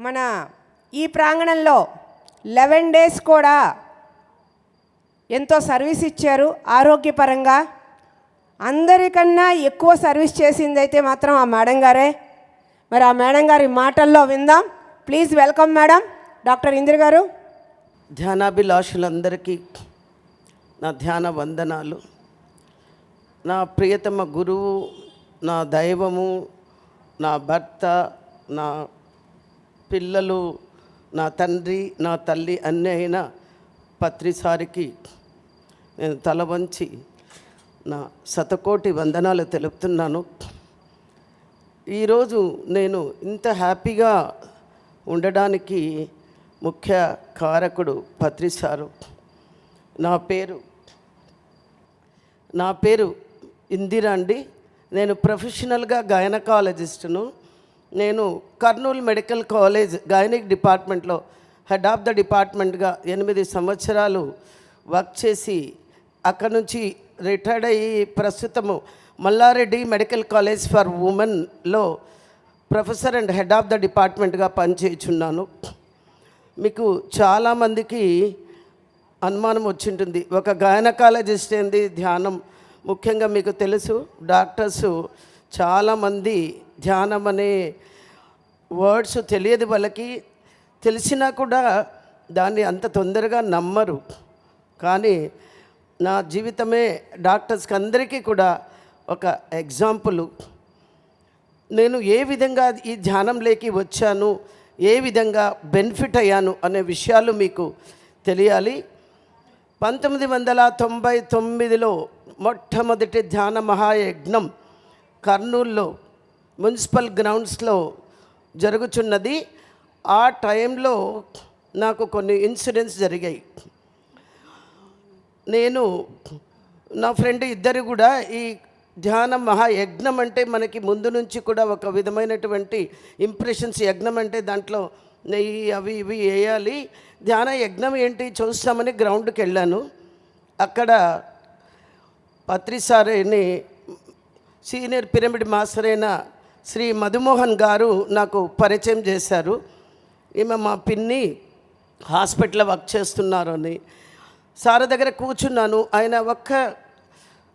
మన ఈ ప్రాంగణంలో లెవెన్ డేస్ కూడా ఎంతో సర్వీస్ ఇచ్చారు ఆరోగ్యపరంగా. అందరికన్నా ఎక్కువ సర్వీస్ చేసింది అయితే మాత్రం ఆ మేడం గారే. మరి ఆ మేడం గారి మాటల్లో విందాం. Please welcome madam. Doctor Indira గారు. ధ్యానాభిలాషులందరికీ నా ధ్యాన వందనాలు. నా ప్రియతమ గురువు నా దైవము నా భర్త నా పిల్లలు నా తండ్రి నా తల్లి అన్నీ అయిన పత్రిసారికి నేను తల వంచి నా శతకోటి వందనాలు తెలుపుతున్నాను. ఈరోజు నేను ఇంత హ్యాపీగా ఉండడానికి ముఖ్య కారకుడు పత్రిసారు నా పేరు నా పేరు ఇందిరా అండి. నేను ప్రొఫెషనల్గా గైనకాలజిస్టును. నేను కర్నూలు మెడికల్ కాలేజ్ గైనిక్ డిపార్ట్మెంట్లో హెడ్ ఆఫ్ ద డిపార్ట్మెంట్గా ఎనిమిది సంవత్సరాలు వర్క్ చేసి అక్కడ నుంచి రిటైర్డ్ అయ్యి ప్రస్తుతము Malla Reddy medical college for ఉమెన్లో professor and head of the డిపార్ట్మెంట్గా పనిచేయుచున్నాను. మీకు చాలామందికి అనుమానం వచ్చింటుంది. ఒక గాయనకాలజిస్ట్ ఏంది? ధ్యానం. ముఖ్యంగా మీకు తెలుసు డాక్టర్స్ చాలామంది ధ్యానం అనే వర్డ్స్ తెలియదు వాళ్ళకి. తెలిసినా కూడా దాన్ని అంత తొందరగా నమ్మరు. కానీ నా జీవితమే డాక్టర్స్కి అందరికీ కూడా ఒక ఎగ్జాంపుల్. నేను ఏ విధంగా ఈ ధ్యానంలోకి వచ్చాను ఏ విధంగా బెనిఫిట్ అయ్యాను అనే విషయాలు మీకు తెలియాలి. పంతొమ్మిది వందల తొంభై తొమ్మిదిలో మొట్టమొదటి ధ్యాన మహాయజ్ఞం కర్నూల్లో మున్సిపల్ గ్రౌండ్స్లో జరుగుచున్నది. ఆ టైంలో నాకు కొన్ని ఇన్సిడెంట్స్ జరిగాయి. నేను నా ఫ్రెండ్ ఇద్దరు కూడా ఈ ధ్యాన మహాయజ్ఞం అంటే మనకి ముందు నుంచి కూడా ఒక విధమైనటువంటి ఇంప్రెషన్స్ యజ్ఞం అంటే దాంట్లో నెయ్యి అవి ఇవి వేయాలి. ధ్యాన యజ్ఞం ఏంటి చూస్తామని గ్రౌండ్కి వెళ్ళాను. అక్కడ పత్రిసారిని సీనియర్ పిరమిడ్ మాస్టర్ అయిన శ్రీ మధుమోహన్ గారు నాకు పరిచయం చేశారు. ఈమె మా పిన్ని హాస్పిటల్లో వర్క్ చేస్తున్నారు అని. సార్ దగ్గర కూర్చున్నాను. ఆయన ఒక్క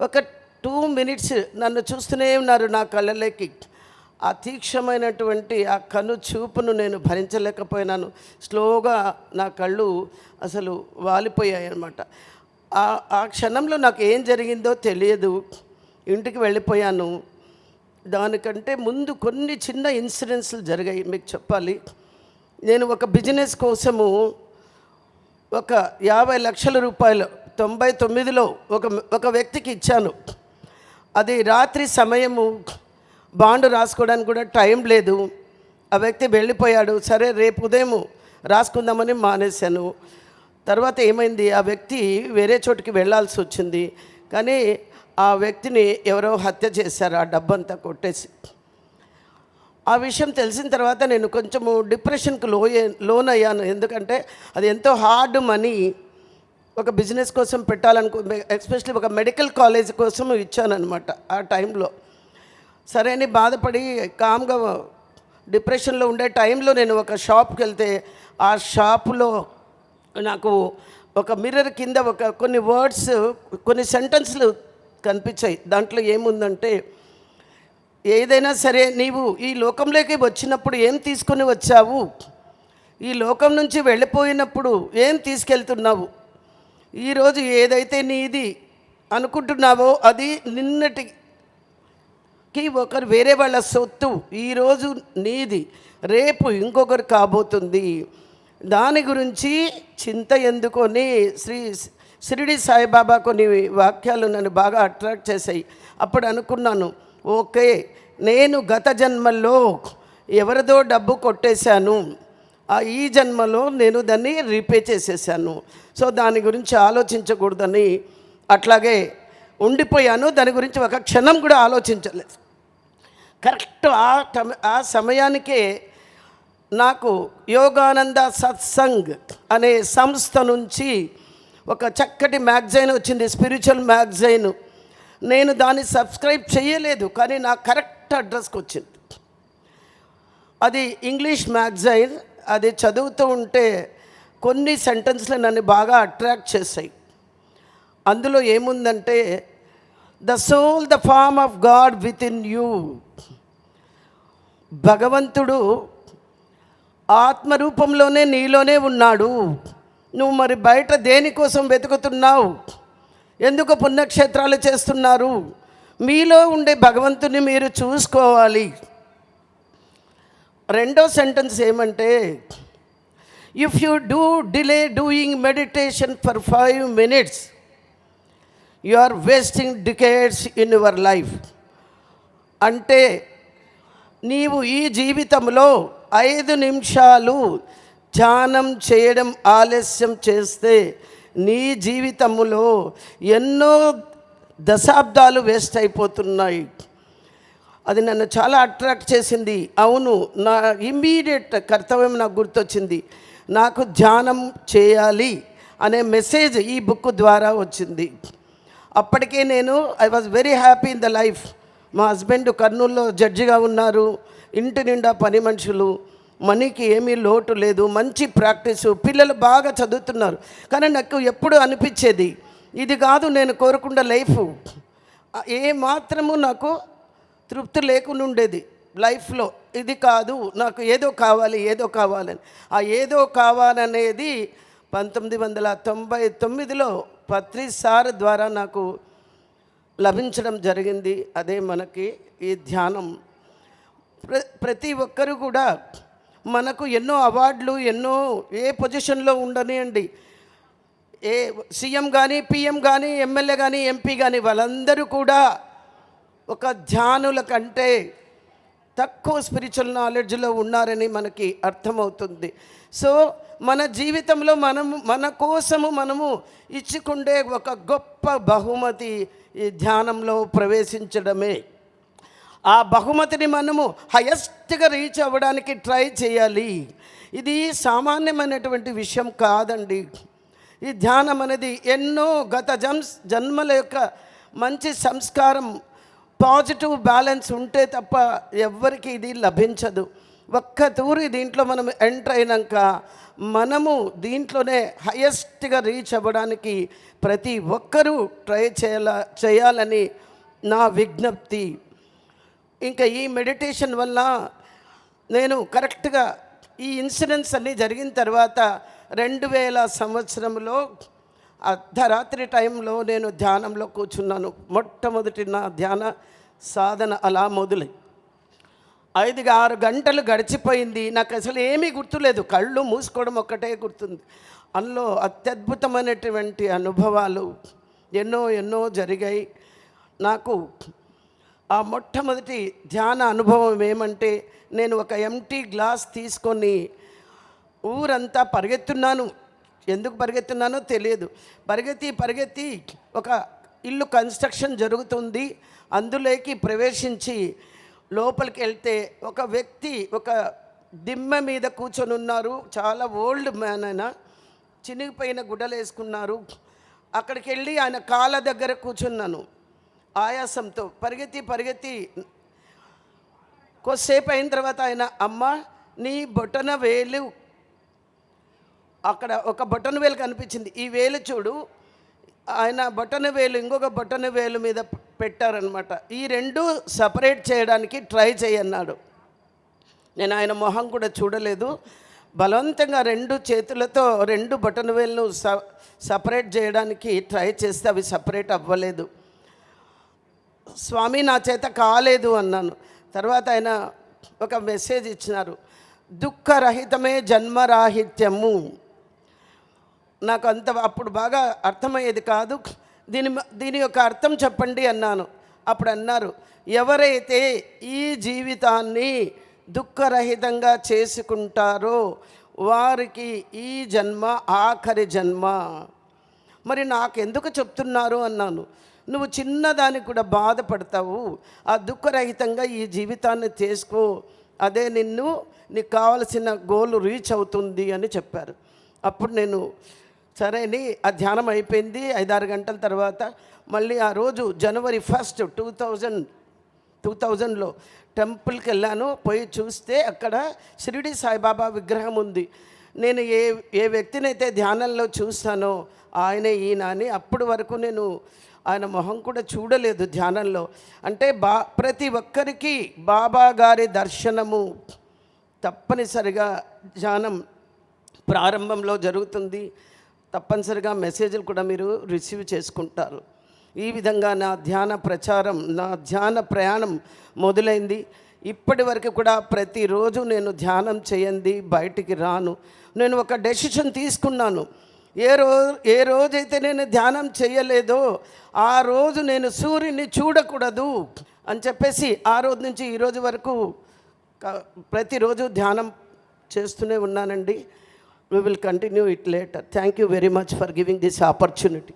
ఒక టూ మినిట్స్ నన్ను చూస్తూనే ఉన్నారు నా కళ్ళలోకి ఆ తీక్షమైనటువంటి ఆ కను చూపును నేను భరించలేకపోయినాను. స్లోగా నా కళ్ళు అసలు వాలిపోయాయి అనమాట ఆ క్షణంలో నాకు ఏం జరిగిందో తెలియదు. ఇంటికి వెళ్ళిపోయాను. దానికంటే ముందు కొన్ని చిన్న ఇన్సిడెంట్స్లు జరిగాయి మీకు చెప్పాలి. నేను ఒక బిజినెస్ కోసము ఒక యాభై లక్షల రూపాయలు తొంభై తొమ్మిదిలో ఒక ఒక వ్యక్తికి ఇచ్చాను. అది రాత్రి సమయము బాండ్ రాసుకోవడానికి కూడా టైం లేదు. ఆ వ్యక్తి వెళ్ళిపోయాడు సరే రేపు ఉదయం రాసుకుందామని మానేశాను. తర్వాత ఏమైంది ఆ వ్యక్తి వేరే చోటుకి వెళ్ళాల్సి వచ్చింది. కానీ ఆ వ్యక్తిని ఎవరో హత్య చేశారు ఆ డబ్బంతా కొట్టేసి. ఆ విషయం తెలిసిన తర్వాత నేను కొంచెము డిప్రెషన్కి లోయే లోన్ అయ్యాను ఎందుకంటే అది ఎంతో హార్డ్ మనీ. ఒక బిజినెస్ కోసం పెట్టాలనుకో ఎస్పెషలీ ఒక మెడికల్ కాలేజ్ కోసం ఇచ్చానమాట ఆ టైంలో. సరే అని బాధపడి కామ్గా డిప్రెషన్లో ఉండే టైంలో నేను ఒక షాప్కి వెళ్తే ఆ షాపులో నాకు ఒక మిర్రర్ కింద ఒక కొన్ని వర్డ్స్ కొన్ని సెంటెన్స్లు కనిపించాయి. దాంట్లో ఏముందంటే ఏదైనా సరే నీవు ఈ లోకంలోకి వచ్చినప్పుడు ఏం తీసుకొని వచ్చావు? ఈ లోకం నుంచి వెళ్ళిపోయినప్పుడు ఏం తీసుకెళ్తున్నావు? ఈరోజు ఏదైతే నీది అనుకుంటున్నావో అది నిన్నటికి ఒకరు వేరే వాళ్ళ సొత్తు ఈరోజు నీది. రేపు ఇంకొకరు కాబోతుంది. దాని గురించి చింత ఎందుకొని శ్రీ షిరిడి సాయిబాబా కొన్ని వాక్యాలు నన్ను బాగా అట్రాక్ట్ చేశాయి. అప్పుడు అనుకున్నాను ఓకే నేను గత జన్మల్లో ఎవరిదో డబ్బు కొట్టేశాను. ఆ ఈ జన్మలో నేను దాన్ని రీపే చేసేసాను సో దాని గురించి ఆలోచించకూడదని అట్లాగే ఉండిపోయాను. దాని గురించి ఒక క్షణం కూడా ఆలోచించలేదు. కరెక్ట్ ఆ టమ- ఆ సమయానికే నాకు యోగానంద సత్సంగ్ అనే సంస్థ నుంచి ఒక చక్కటి మ్యాగజైన్ వచ్చింది స్పిరిచువల్ మ్యాగజైన్. నేను దాన్ని సబ్స్క్రైబ్ చేయలేదు కానీ నా కరెక్ట్ అడ్రస్కి వచ్చింది. అది ఇంగ్లీష్ మ్యాగజైన్ అది చదువుతూ ఉంటే కొన్ని సెంటెన్స్లు నన్ను బాగా అట్రాక్ట్ చేశాయి. అందులో ఏముందంటే the soul the form of god within you. భగవంతుడు ఆత్మరూపంలోనే నీలోనే ఉన్నాడు. నువ్వు మరి బయట దేనికోసం వెతుకుతున్నావు? ఎందుకు పుణ్యక్షేత్రాలు చేస్తున్నారు? మీలో ఉండే భగవంతుని మీరు చూసుకోవాలి. రెండో సెంటెన్స్ ఏమంటే if you do delay doing meditation for five minutes you are wasting decades in your life అంటే నీవు ఈ జీవితంలో ఐదు నిమిషాలు ధ్యానం చేయడం ఆలస్యం చేస్తే నీ జీవితములో ఎన్నో దశాబ్దాలు వేస్ట్ అయిపోతున్నాయి. అది నన్ను చాలా అట్రాక్ట్ చేసింది. అవును నా ఇమ్మీడియట్ కర్తవ్యం నాకు గుర్తొచ్చింది. నాకు ధ్యానం చేయాలి అనే మెసేజ్ ఈ బుక్ ద్వారా వచ్చింది. అప్పటికే నేను I was very happy in the life మా హస్బెండ్ కర్నూలులో జడ్జిగా ఉన్నారు. ఇంటి నిండా పని మనుషులు. మనీకి ఏమీ లోటు లేదు మంచి ప్రాక్టీసు పిల్లలు బాగా చదువుతున్నారు. కానీ నాకు ఎప్పుడు అనిపించేది ఇది కాదు నేను కోరుకున్న లైఫ్. ఏ మాత్రము నాకు తృప్తి లేకుండా ఉండేది లైఫ్లో. ఇది కాదు నాకు ఏదో కావాలి ఏదో కావాలని. ఆ ఏదో కావాలనేది పంతొమ్మిది వందల తొంభై తొమ్మిదిలో పత్రిసార్ ద్వారా నాకు లభించడం జరిగింది. అదే మనకి ఈ ధ్యానం. ప్ర ప్రతి ఒక్కరు కూడా మనకు ఎన్నో అవార్డులు ఎన్నో ఏ పొజిషన్లో ఉండనియండి. ఏ సీఎం కానీ పిఎం కానీ ఎమ్మెల్యే కానీ ఎంపీ కానీ వాళ్ళందరూ కూడా ఒక ధ్యానుల కంటే తక్కువ స్పిరిచువల్ నాలెడ్జ్లో ఉన్నారని మనకి అర్థమవుతుంది. సో మన జీవితంలో మనము మన కోసము మనము ఇచ్చుకుండే ఒక గొప్ప బహుమతి ఈ ధ్యానంలో ప్రవేశించడమే. ఆ బహుమతిని మనము హయెస్ట్గా రీచ్ అవ్వడానికి ట్రై చేయాలి. ఇది సామాన్యమైనటువంటి విషయం కాదండి. ఈ ధ్యానం అనేది ఎన్నో గత జన్స్ జన్మల యొక్క మంచి సంస్కారం పాజిటివ్ బ్యాలెన్స్ ఉంటే తప్ప ఎవ్వరికి ఇది లభించదు. ఒక్క తూరి దీంట్లో మనం ఎంటర్ అయినాక మనము దీంట్లోనే హయెస్ట్గా రీచ్ అవ్వడానికి ప్రతి ఒక్కరూ ట్రై చేయాల చేయాలని నా విజ్ఞప్తి. ఇంకా ఈ మెడిటేషన్ వల్ల నేను కరెక్ట్గా ఈ ఇన్సిడెంట్స్ అన్నీ జరిగిన తర్వాత రెండు వేల సంవత్సరంలో అర్ధరాత్రి టైంలో నేను ధ్యానంలో కూర్చున్నాను. మొట్టమొదటి నా ధ్యాన సాధన అలా మొదలై ఐదు ఆరు గంటలు గడిచిపోయింది. నాకు అసలు ఏమీ గుర్తులేదు. కళ్ళు మూసుకోవడం ఒక్కటే గుర్తుంది. అందులో అత్యద్భుతమైనటువంటి అనుభవాలు ఎన్నో ఎన్నో జరిగాయి. నాకు ఆ మొట్టమొదటి ధ్యాన అనుభవం ఏమంటే నేను ఒక ఎంటీ గ్లాస్ తీసుకొని ఊరంతా పరిగెత్తున్నాను. ఎందుకు పరిగెత్తున్నానో తెలియదు. పరిగెత్తి పరిగెత్తి ఒక ఇల్లు కన్స్ట్రక్షన్ జరుగుతుంది. అందులోకి ప్రవేశించి లోపలికి వెళ్తే ఒక వ్యక్తి ఒక దిమ్మ మీద కూర్చొని ఉన్నారు. చాలా ఓల్డ్ మ్యాన్ ఆయన. చినిగిపోయిన గుడ్డలు వేసుకున్నారు అక్కడికి వెళ్ళి ఆయన కాళ్ళ దగ్గర కూర్చున్నాను. ఆయాసంతో పరిగెత్తి పరిగెత్తి కొద్దిసేపు అయిన తర్వాత ఆయన అమ్మ నీ బొటన వేలు. అక్కడ ఒక బొటన వేలు కనిపించింది. ఈ వేలు చూడు ఆయన బొటన వేలు ఇంకొక బొటన వేలు మీద పెట్టారనమాట ఈ రెండు సపరేట్ చేయడానికి ట్రై చేయన్నాడు నేను ఆయన మొహం కూడా చూడలేదు. బలవంతంగా రెండు చేతులతో రెండు బొటన వేలను స సపరేట్ చేయడానికి ట్రై చేస్తే అవి సపరేట్ అవ్వలేదు. స్వామి నా చేత కాలేదు అన్నాను. తర్వాత ఆయన ఒక మెసేజ్ ఇచ్చినారు. దుఃఖరహితమే జన్మరాహిత్యము. నాకు అంత అప్పుడు బాగా అర్థమయ్యేది కాదు. దీని దీని యొక్క అర్థం చెప్పండి అన్నాను. అప్పుడు అన్నారు ఎవరైతే ఈ జీవితాన్ని దుఃఖరహితంగా చేసుకుంటారో వారికి ఈ జన్మ ఆఖరి జన్మ. మరి నాకెందుకు చెప్తున్నారు అన్నాను. నువ్వు చిన్నదానికి కూడా బాధపడతావు. ఆ దుఃఖరహితంగా ఈ జీవితాన్ని చేసుకో అదే నిన్ను నీకు కావలసిన గోల్ రీచ్ అవుతుంది అని చెప్పారు. అప్పుడు నేను సరే అని ఆ ధ్యానం అయిపోయింది. ఐదారు గంటల తర్వాత మళ్ళీ ఆ రోజు జనవరి ఫస్ట్ టూ థౌజండ్ టూ థౌజండ్లో టెంపుల్కి వెళ్ళాను. పోయి చూస్తే అక్కడ షిరిడి సాయిబాబా విగ్రహం ఉంది. నేను ఏ ఏ వ్యక్తినైతే ధ్యానంలో చూస్తానో ఆయనే ఈయన అని అప్పటి వరకు నేను ఆయన మొహం కూడా చూడలేదు ధ్యానంలో. అంటే బా ప్రతి ఒక్కరికి బాబా గారి దర్శనము తప్పనిసరిగా ధ్యానం ప్రారంభంలో జరుగుతుంది. తప్పనిసరిగా మెసేజ్లు కూడా మీరు రిసీవ్ చేసుకుంటారు. ఈ విధంగా నా ధ్యాన ప్రచారం నా ధ్యాన ప్రయాణం మొదలైంది. ఇప్పటి వరకు కూడా ప్రతిరోజు నేను ధ్యానం చేయండి బయటికి రాను. నేను ఒక డెసిషన్ తీసుకున్నాను. ఏ రోజు ఏ రోజైతే నేను ధ్యానం చేయలేదో ఆ రోజు నేను సూర్యుని చూడకూడదు అని చెప్పేసి ఆ రోజు నుంచి ఈ రోజు వరకు ప్రతిరోజు ధ్యానం చేస్తూనే ఉన్నానండి. We will continue it later thank you very much for giving this opportunity